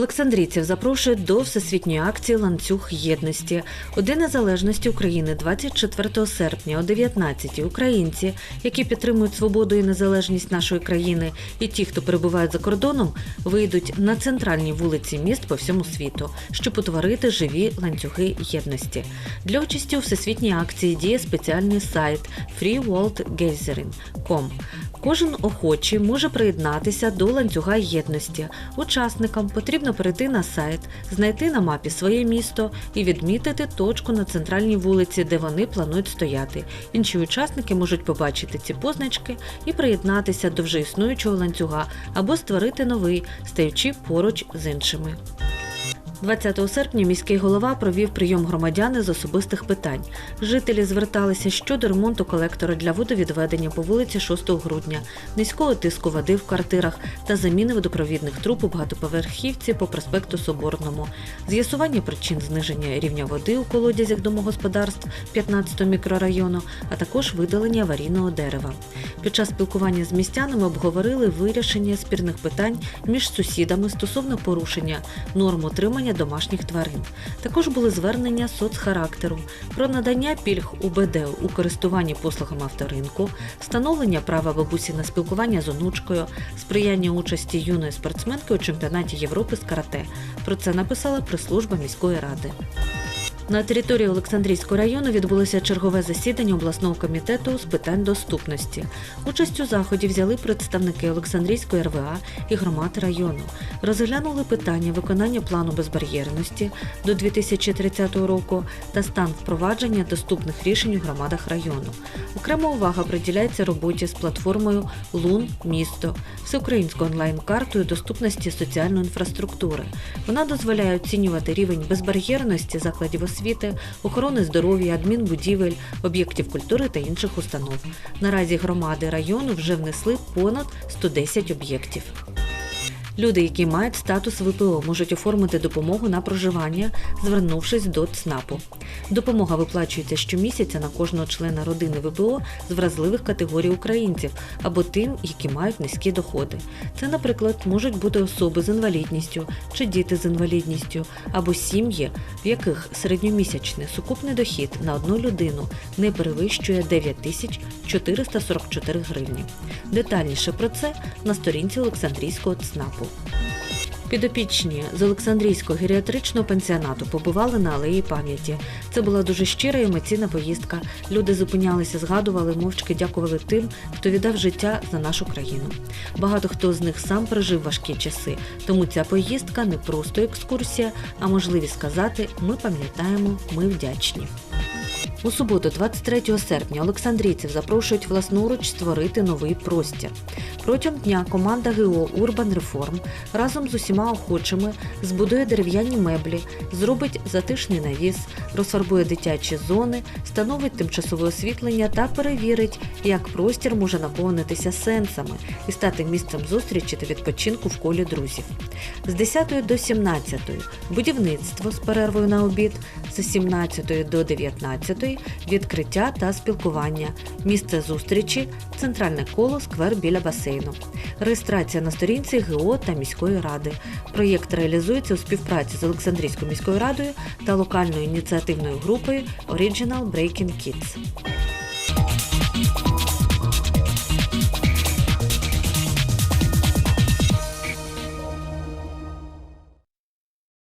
Олександрійців запрошують до всесвітньої акції Ланцюг єдності у День Незалежності України 24 серпня о 19 Українці, які підтримують свободу і незалежність нашої країни, і ті, хто перебувають за кордоном, вийдуть на центральні вулиці міст по всьому світу, щоб утворити живі ланцюги єдності. Для участі у всесвітній акції діє спеціальний сайт freeworldgathering.com. Кожен охочий може приєднатися до ланцюга єдності. Учасникам потрібно перейти на сайт, знайти на мапі своє місто і відмітити точку на центральній вулиці, де вони планують стояти. Інші учасники можуть побачити ці позначки і приєднатися до вже існуючого ланцюга або створити новий, стаючи поруч з іншими. 20 серпня міський голова провів прийом громадян з особистих питань. Жителі зверталися щодо ремонту колектора для водовідведення по вулиці 6 грудня, низького тиску води в квартирах та заміни водопровідних труб у багатоповерхівці по проспекту Соборному, з'ясування причин зниження рівня води у колодязях домогосподарств 15 мікрорайону, а також видалення аварійного дерева. Під час спілкування з містянами обговорили вирішення спірних питань між сусідами стосовно порушення норм утримання домашніх тварин. Також були звернення соцхарактеру про надання пільг УБД у користуванні послугами авторинку, встановлення права бабусі на спілкування з онучкою, сприяння участі юної спортсменки у чемпіонаті Європи з карате. Про це написала прес-служба міської ради. На території Олександрійського району відбулося чергове засідання обласного комітету з питань доступності. Участь у заході взяли представники Олександрійської РВА і громад району. Розглянули питання виконання плану безбар'єрності до 2030 року та стан впровадження доступних рішень у громадах району. Окрема увага приділяється роботі з платформою Лун місто всеукраїнською онлайн-картою доступності соціальної інфраструктури. Вона дозволяє оцінювати рівень безбар'єрності закладів освіти, охорони здоров'я, адмінбудівель, об'єктів культури та інших установ. Наразі громади району вже внесли понад 110 об'єктів. Люди, які мають статус ВПО, можуть оформити допомогу на проживання, звернувшись до ЦНАПу. Допомога виплачується щомісяця на кожного члена родини ВПО з вразливих категорій українців або тим, які мають низькі доходи. Це, наприклад, можуть бути особи з інвалідністю чи діти з інвалідністю, або сім'ї, в яких середньомісячний сукупний дохід на одну людину не перевищує 9 тисяч 444 гривні. Детальніше про це на сторінці Олександрійського ЦНАПу. Підопічні з Олександрійського геріатричного пансіонату побували на алеї пам'яті. Це була дуже щира і емоційна поїздка. Люди зупинялися, згадували, мовчки дякували тим, хто віддав життя за нашу країну. Багато хто з них сам пережив важкі часи, тому ця поїздка не просто екскурсія, а можливість сказати Ми пам'ятаємо, ми вдячні. У суботу, 23 серпня, Олександрійців запрошують власноруч створити новий простір. Протягом дня команда ГО Урбан Реформ разом з усіма охочими збудує дерев'яні меблі, зробить затишний навіс, розфарбує дитячі зони, встановить тимчасове освітлення та перевірить, як простір може наповнитися сенсами і стати місцем зустрічі та відпочинку в колі друзів. З 10 до 17 будівництво з перервою на обід, з 17 до 19 відкриття та спілкування, місце зустрічі, центральне коло, сквер біля басейну. Реєстрація на сторінці ГО та міської ради. Проєкт реалізується у співпраці з Олександрійською міською радою та локальною ініціативною групою Original Breaking Kids.